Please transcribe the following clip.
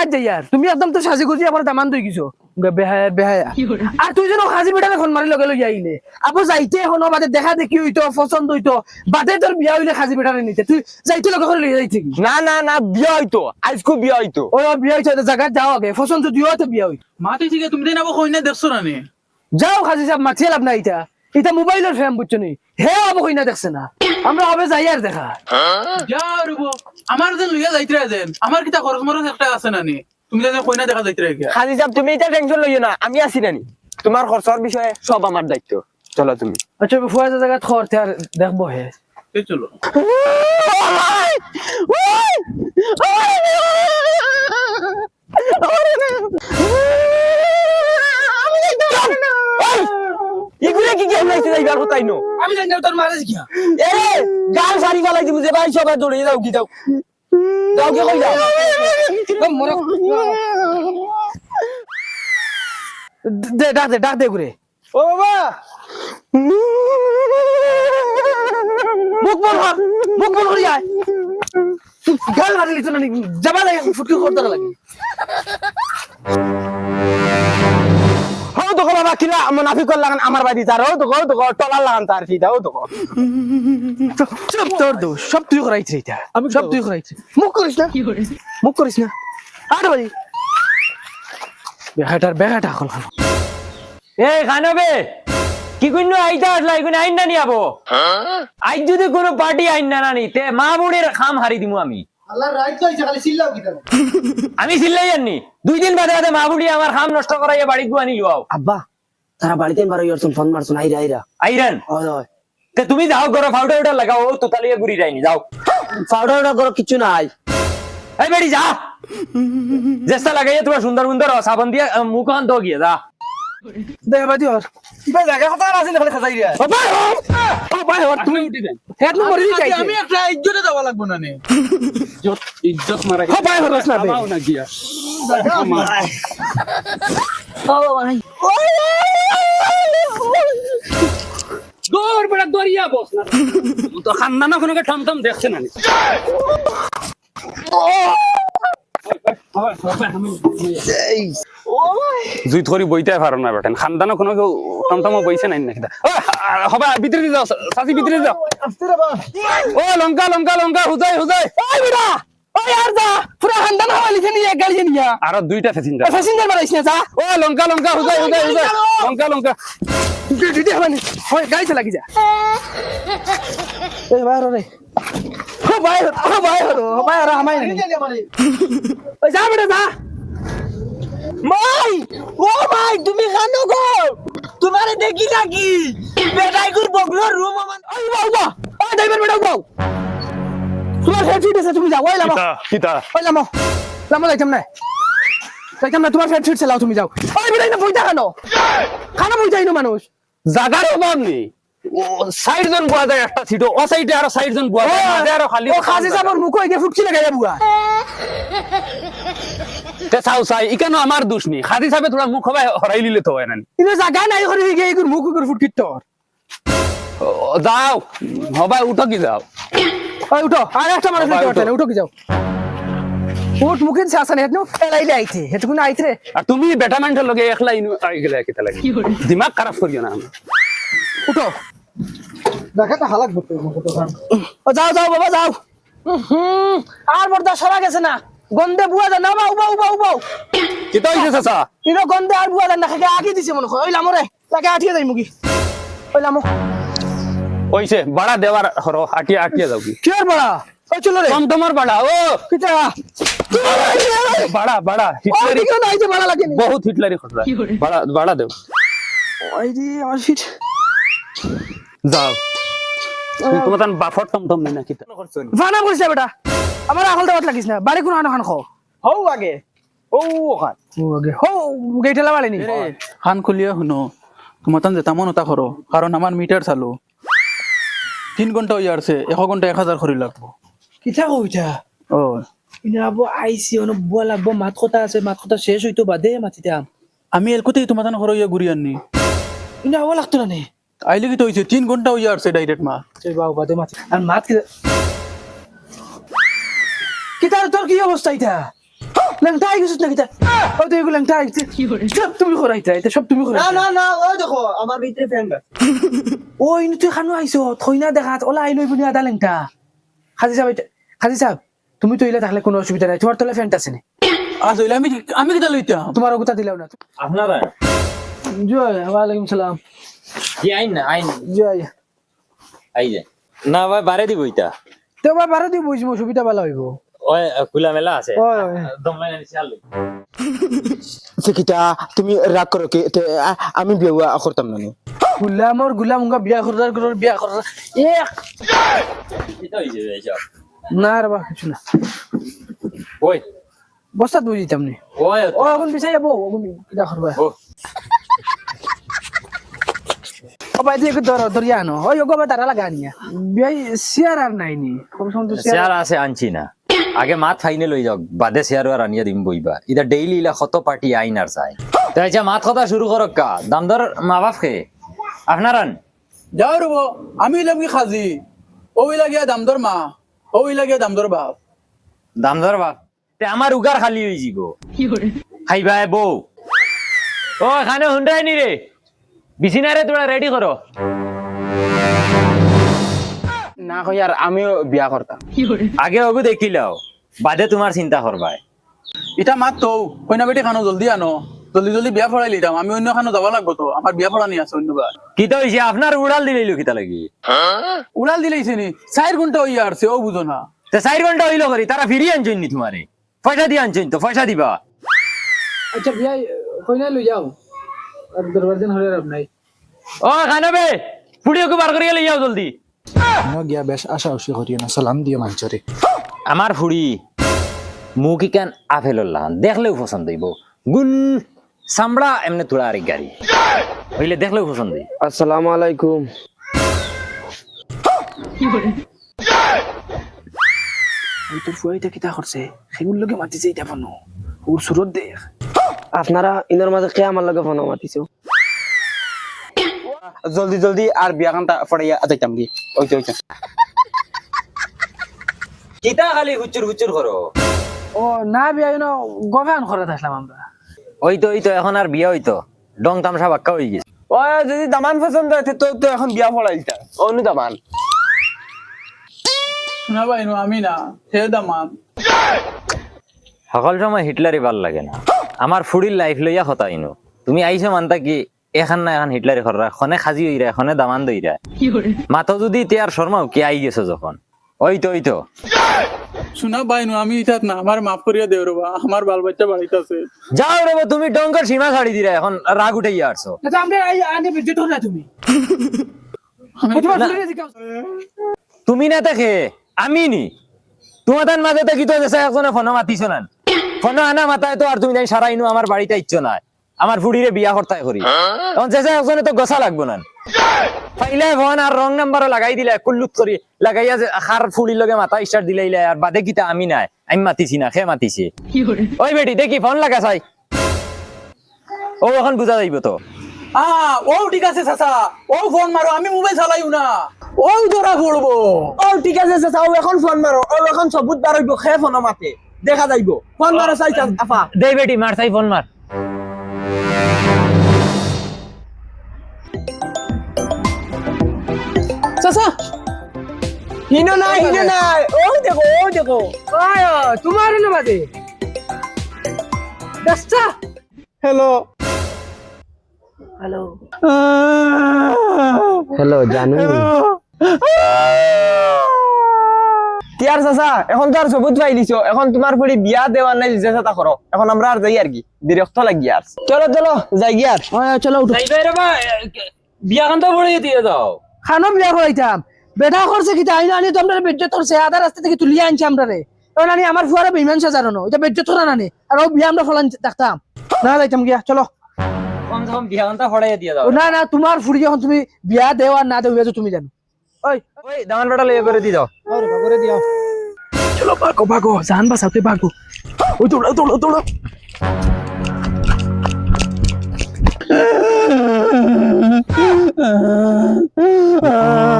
আজ যাই তুমি একদম তো সাজি গুজি আবার দামান দই গেছো। বেহায়া বেহায়া। আর তুই যেন হাজি বেটা এখন মারি লগে লগে আইলে আবু যাইতে বাদে দেখা দেখি হইতো পছন্দ হইতো। বাদে তোর বিয়া হইলে খাজি বেটারে নিতে। তুই যাইতে লগে করে লিয়ে যাইতে না না না বিয়া হইতো আজকু বিয়া হইতো ওই ও বিয়া হইতো জায়গা যাও আগে। পছন্দ দিও তো বিয়া ঠিক তুমি কই না দেখছ না নে? যাও খাজি সাহেব মাছিয়ে লাভ না ইটা এটা মোবাইলের ফ্যাম বুঝছ নি? হে আবু কই না দেখছে না। আমরা হবে যাই আর দেখা যা রুব আমার যেন লইয়া যাইতে দেন আমার কিতা খরচ মরচ একটা আছে নানি তুমি যেন কইনা দেখা যাইতে গিয়া খালি যাব তুমি এটা টেনশন লইও না আমি আছি নানি তোমার খরচর বিষয়ে সব আমার দায়িত্ব চলো তুমি আচ্ছা ফুয়া জায়গা খরতে আর দেখব হে চলো কি গেম লাগছে যাইবার কোথায় নো? আমি জানি তোর মারাজ কি এ গাল সারি ফালাই দিমু যে ভাই সবাই দৌড়ে যাও কি যাও। যাও কি কই যাও? দে ডাক দে ডাক দে ঘুরে। ও বাবা! মুখ বল কর মুখ বল করে গাল না যাবা লাগে ফুটকি করতে লাগে। বাবা কিলা মুনাফিকর লাগান আমার বাড়ি তার হও তো হও টলার লাগান তার ফিদা হও তো সব তোর দোষ সব তুই করাইছিস এটা আমি সব তুই করাইছিস। মুখ করিস না। মুখ করিস না। আট বাজি বেহাটার বেহাটা এখন এ খানবে। কি কইনো আইতা আসলা এগুন আইন না নি আবো আজ যদি কোনো পার্টি আইন না নানি তে মা বুড়ির খাম হারি দিমু আমি। আমি চিল্লাই জানি দুই দিন বাদে বাদে মা বুড়ি আমার খাম নষ্ট করাইয়া বাড়িত গুয়ানি লুয়াও আব্বা তারা বাড়িতে বারো ইয়ারছুন ফোন মারছুন আইরা আইরা। আইরান? হয় তে তুমি যাও ঘরে ফাউডা উডা লাগাও ও তোতালিয়া গুড়ি যাইনি যাও। পাউডার ওটা করো কিছু নাই। এই বেড়ি যা। চেষ্টা লাগাইয়া তোমার সুন্দর সুন্দর সাবান দিয়া মুখ আন তো গিয়ে যা। দে বাজি ওর কিবা জায়গা কথা আছে না খাজাই রে ও ভাই ও ও ভাই ওর তুমি হেড নো মরি যাই আমি একটা ইজ্জতে যাওয়া লাগবো না নে। ইজ্জত মারা ও ভাই হরস না বে না গিয়া। দৌড় বেড়া দরিয়া বস না। তো খান্দানা কোনো ঠম ঠম দেখছে না জুই ধরি বইতে পারো না বেটেন খানদানো কোনো কেউ টমটমো বইছে নাই নাকি হবে ভিতরে যাও সাসি ভিতরে যাও। ও লঙ্কা লঙ্কা লঙ্কা হুজাই হুজাই। বেটা! ওই আর যা পুরো হান্দান হাওয়ালি নিয়ে গাড়ি নিয়ে আরও দুইটা প্যাসেঞ্জার প্যাসেঞ্জার মারাইছ না যা। ও লঙ্কা লঙ্কা হুজাই হুজাই হুজাই লঙ্কা লঙ্কা। দিদি হবানি হয় গাড়ি চালা কি যা। এই বাইর রে। ও বাইর ও বাইর ও বাইর আমাই নাই ওই যা বেটা যা। মাই ও মাই তুমি খানো গো তোমারে দেখি নাকি। বেটাই গুর বগলো রুম আমার ওই বাউ বা ওই ড্রাইভার বেটা বাউ তোমার ফ্যাট ফিট আছে তুমি যাও। ওই লামো। কিতা ওই লামো। লামো যাইতাম না যাইতাম না তোমার ফ্যাট ফিট চালাও তুমি যাও। ওই বেটা না বইটা খানো। খানা বই যাই না মানুষ। জাগার অভাব নেই। সাইড জন বুয়া যায় একটা সিট ও সাইডে আরও সাইড জন বুয়া যায় আরও খালি ও খাজি যাবর মুখ হইগে ফুটকি লাগাই বুয়া তে চাও চাই। ইকানো আমার দোষ নেই। খাদি সাহেব তোরা মুখ হবাই হরাই লিলে তো হয় না ইনো জাগা নাই করে হইগে এগুর মুখ করে ফুটকি তোর ও, যাও। হবাই উঠো কি যাও। ওই উঠো আর একটা মানুষ উঠো। পারতে না উঠো কি যাও। উঠ মুখে শাসন হেতনো এলাইলে আইতে হেতকুন আইতে রে। আর তুমি বেটা মানুষের লগে একলা ইনু আই গেলে কিতা লাগে দিমাগ খারাপ করিও না। আমার। উঠো ও যাও যাও বাবা যাও। আর বর্দা সরা গেছে না। গন্ধে বুয়া দা না বাউ বাউ বাউ বাউ। কিতা হইছে চাচা? ইনো গন্ধে আর বুয়া দা না খাকে আগে দিছে মনে হয়? ওই লামো রে তাকে আটিয়ে যাই মুগি। ওই লামো। হইছে বাড়া দেওয়ার হরো আটিয়া আটিয়া যাও কি কি বড়া ওই চলো রে কম তোমার বাড়া ও কিটা বাড়া বাড়া হিটলারি দিকে না আইতে ভালো লাগেনি বহুত হিটলারি খটরা বাড়া বাড়া দেও ওই দি আমার ফিট যাও তোমার তান বাফর টমটম নেই না কিতা ফানা করিস বেটা আমার আহল দাওয়াত লাগিস না বাড়ি কোনো আনা খান খাও হও আগে ও ওখান ও আগে হো গেইটালা বাড়ি নি খান খুলিয়া শুনো তোমার তান যেতা মন ওটা করো কারণ আমার মিটার চালু তিন ঘণ্টা হয়ে আসছে এশ ঘণ্টা এক হাজার করে লাগবো। কিতা কইতা ও ইনা আবো আইসি অন বুয়া লাগবো মাত কথা আছে মাত কথা শেষ হইতো বাদে মাতিতাম আমি। এলকুতেই তোমার তান ঘর ইয়া ঘুরি আননি। ইনা আবো লাগতো না নে আইলে কি তো হয়েছে তিন ঘণ্টা হয়ে আসছে ডাইরেক্ট মা। চল বাবু বাদে মাতি। আর মাত কি কিতা তোর কি অবস্থা ইটা ল্যাংটা আই গেছিস নাকি তা ও তো এগুলো ল্যাংটা আইছে সব তুমি করাইতা এটা সব তুমি না না না ও দেখো আমার ভিতরে ফ্যান ও ইনু তুই খানো আইছো থই না দেখা ওলা আইলো বুনি আদা ল্যাংটা খাজি সাহেব খাজি সাহেব তুমি তো ইলা থাকলে কোনো অসুবিধা নাই তোমার তোলা ফ্যানটা আছে নি আসলে আমি আমি কিটা লইতাম তোমার ওগুতা দিলাও না আপনারা জয় ওয়ালাইকুম সালাম কি আইন না আইন জয় আই যে না ভাই বারে দিব ইটা তো বা বারো দিয়ে বুঝব সুবিধা ভালো হইব ওই খোলা মেলা আছে। ওই ওই। দমলাই না চালু সেকিটা তুমি রাগ করো কি? আমি বিয়া করতাম না। গুলামর গুলাম উঙ্গা বিয়া করার করার বিয়া করার এ! এটা হইছে এইসব না রে বা কিছু না। ওই বস্তাত বুঝিতাম নি? ওই ও এখন বিচাই যাব এখন কিটা করবা ও ও দিয়ে ধর ধরিয়া আনো। ওই ওগো বা তারা লাগা নিয়া বিয়াই সিয়ার আর নাই নি? কম শেয়ার আছে আনছি না। আগে মাত ফাইনাল হয়ে যাক বাদে শেয়ার আর আনিয়া দিম বইবা ইটা ডেইলি ইলা কত পার্টি আইন আর চাই তো আচ্ছা মাত কথা শুরু করক কা। দাম দর মা বাপ খে আপনারান যাও রব আমি কি খাজি? ও ইলা গিয়া দামদর মা ও ইলা গিয়া দামদর বাপ। দাম দর বাপ? তে আমার উগার খালি হয়ে যাব খাইবা বউ ও এখানে হুন্ডাই নি রে বিছিনারে তোরা রেডি করো না কই আর আমিও বিয়া করতাম। আগে ওগু দেখিলাও বাদে তোমার চিন্তা করবাই ইটা মাত তো কইনা বেটি খানো জলদি আনো। জলদি জলদি বিয়া ফড়াই লিতাম আমি অন্য খানো যাব লাগবো তো। আমার বিয়া ফড়ানি আছে অন্যবার কিতা হইছে আপনার উড়াল দিলেইলো কিতা লাগি। উড়াল দিলেইছে নি? চার ঘণ্টা হইয়া আসছে ও বুঝো না। তে চার ঘণ্টা হইল করি তারা ফিরিয়ে আনছেন নি তোমারে পয়সা দিয়ে আনছেন তো পয়সা দিবা। আচ্ছা বিয়াই কইনা লই যাও। আর দরবার দিন হলে রাব নাই। ও খানবে পুড়িওকে বার করিয়া লই যাও জলদি। গিয়া বেশ আশা উশি করিও না সালাম দিও মাঞ্চরে আমার ফুড়ি মুখ ইকান লাগান দেখলেও পছন্দ হইব। গুল চামড়া এমনি তোলা আরেক গাড়ি। হইলে দেখলেও পছন্দ আসসালামু আলাইকুম। ওই তোর ফুয়াইটা কিতা করছে সেগুলো লোকে মাতিছে এটা পানো ওর সুরত দেখ। আপনারা ইনার মাঝে কে আমার লগে ফোন মাতিছো? জলদি জলদি আর বিয়া কান্তা ফড়াইয়া যাইতাম কি ওইতে ওইতে। কিতা খালি হুচুর হুচুর করো ও না বিয়াই না গভান করে থাকলাম আমরা। ওই তো ওই তো এখন আর বিয়া হইতো ডং তামসা বাক্কা হয়ে গেছে। ও যদি দামান পছন্দ হয় তো তো এখন বিয়া পড়াইতা অনু দামান। শোনা পাইনো আমি না হে দামান। সকল সময় হিটলারই ভালো লাগে না। আমার ফুড়ির লাইফ লইয়া হতাইনো তুমি আইছো মানতা কি এখান না এখন হিটলারি খররা এখনে খাজি হইরা এখনে দামান দইরা মাথা যদি তিয়ার শর্মাও কি আই গেছো যখন। ওই তো ওই তো শোনা পাইনো আমি ইটাত না আমার মাফ করিয়া দেও রবা আমার বাল বাচ্চা বাড়িতে আছে। যাও রে তুমি ডঙ্কর সীমা ছাড়ি দিরা এখন রাগ উঠে আসছো আচ্ছা আমরা আনে হল না তুমি। তুমি না দেখে আমি নি। তোমাদের মাঝে তো দেশে একজনে ফোন মাতিছ না। ফোন আনা মাতায় তো আর তুমি জানি সারা ইনু আমার বাড়িতে ইচ্ছ না আমার ফুড়িরে বিয়া করতাই করি তখন চেষ্টা একজনে তো গসা লাগবো না। পাইলে ফোন আর রং নাম্বার লাগাই দিলে কুল্লুত করি লাগাইয়া যে খার ফুড়ির লগে মাথা স্টার দিলাইলে আর বাদে কিতা আমি নাই। আমি মাতিছি না খে মাতিছি। ওই বেটি দেখি ফোন লাগা চাই। ও এখন বুঝা যাইব তো। আ ও ঠিক আছে চাচা। ও ফোন মারো আমি মোবাইল চালাইও না। ও ধরা পড়ব ও ঠিক আছে চাচা ও এখন ফোন মারো ও এখন সবুত বার হইব খে ফোন মাতে। দেখা যাইব। ফোন মারো চাই আফা। দে বেটি মার চাই ফোন মার চাচা। হিনো নাই হিনো নাই ও দেখো ও দেখো। আয় তোমার না বাদে দস্তা হ্যালো হ্যালো হ্যালো জানু। তিয়ার চাচা এখন তো আর সবুত পাই দিছো। এখন তোমার পরি বিয়া দেওয়ার নাই যে চাচা করো এখন আমরা আর যাই আর কি। বিরক্ত লাগি আর চলো চলো যাই গিয়ে আর চলো উঠো। বিয়া খান তো পড়ে দিয়ে দাও খানো বিয়া করাইতাম বেটা করছে কি আইনা আনি তো আমরা বেজ্জত করছে আধা রাস্তা থেকে তুলিয়ে আনছে আমরা রে এখন আনি আমার ফুয়ারে বিমান সাজানো এটা বেজ্জত করা নানি। আর ও বিয়া আমরা ফলান দেখতাম। না যাইতাম গিয়া চলো। সে না না তোমার ফুড়ি যখন তুমি বিয়া দেও আর না দেও এটা তুমি জানো। ওই ওই দামান বেটা লইয়া করে দি দাও ভালো করে দিও চলো ভাগো ভাগো জান বাঁচাও তুই ভাগো ওই দৌড়াও দৌড়াও দৌড়াও Ah